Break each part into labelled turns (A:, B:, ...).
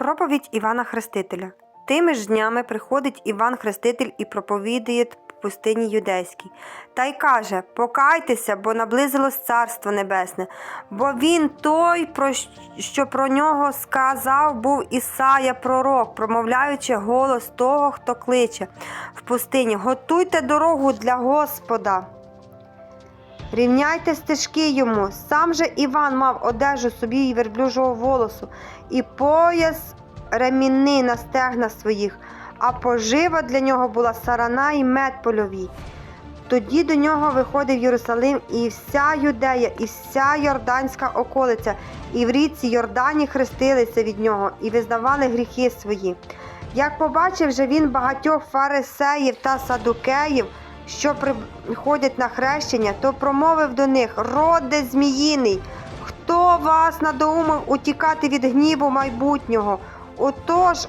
A: Проповідь Івана Хрестителя. Тими ж днями приходить Іван Хреститель і проповідує в пустині юдейській. Та й каже: Покайтеся, бо наблизилось Царство Небесне. Бо він той, про що про нього сказав, був Ісая пророк, промовляючи голос того, хто кличе в пустині: Готуйте дорогу для Господа. Рівняйте стежки йому. Сам же Іван мав одежу собі і верблюжого волосу, і пояс ремінний на стегна своїх, а пожива для нього була сарана і мед польові. Тоді до нього виходив Єрусалим і вся Юдея, і вся Йорданська околиця, і в річці Йордані хрестилися від нього і визнавали гріхи свої. Як побачив же він багатьох фарисеїв та садукеїв, що приходять на хрещення, то промовив до них: Роде зміїний, хто вас надоумив утікати від гніву майбутнього? Отож,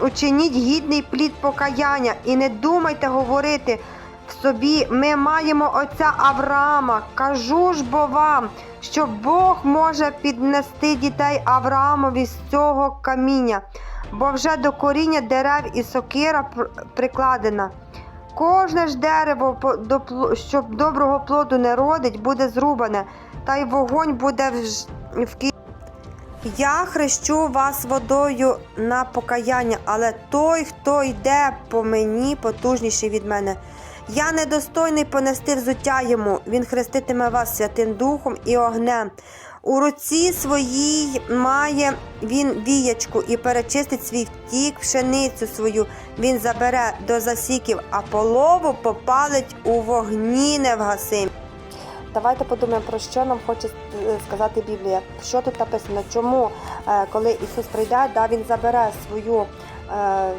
A: учиніть гідний плід покаяння і не думайте говорити в собі, ми маємо отця Авраама. Кажу ж бо вам, що Бог може піднести дітей Авраамові з цього каміння, бо вже до коріння дерев і сокира прикладена. Кожне ж дерево, щоб що доброго плоду не родить, буде зрубане, та й вогонь буде в, кінці. Я хрещу вас водою на покаяння, але той, хто йде по мені, потужніший від мене. Я недостойний понести взуття йому. Він хреститиме вас Святим Духом і огнем. У руці своїй має він віячку і перечистить свій втік, пшеницю свою він забере до засіків, а полову попалить у вогні невгасим. Давайте подумаємо, про що нам хоче е, сказати Біблія. Що тут написано? Чому, е, коли Ісус прийде, да, Він забере свою е,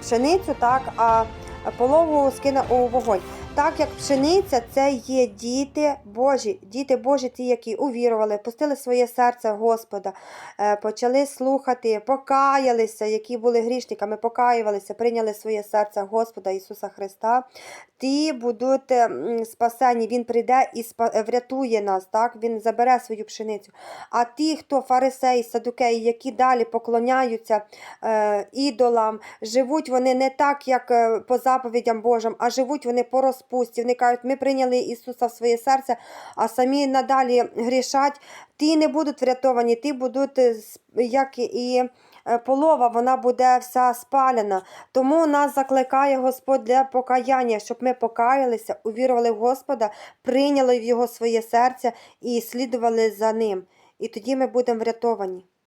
A: пшеницю, так, а полову скине у вогонь. Так як пшениця це є діти Божі, діти Божі, ті, які увірували, пустили своє серце Господа, е, почали слухати, покаялися, які були грішниками, покаювалися, прийняли своє серце Господа Ісуса Христа. Ті будуть е, спасені, Він прийде і е, врятує нас, так? Він забере свою пшеницю. А ті, хто фарисеї, садукеї, які далі поклоняються е, ідолам, живуть вони не так, як по заповідям Божим, а живуть вони по розпусті. Вони кажуть, ми прийняли Ісуса в своє серце, а самі надалі грішать. Ті не будуть врятовані, ті будуть, е, як і е, полова, вона буде вся спалена. Тому нас закликає Господь для покаяння, щоб ми покаялися, увірували в Господа, прийняли в Його своє серце і слідували за ним. І тоді ми будемо врятовані.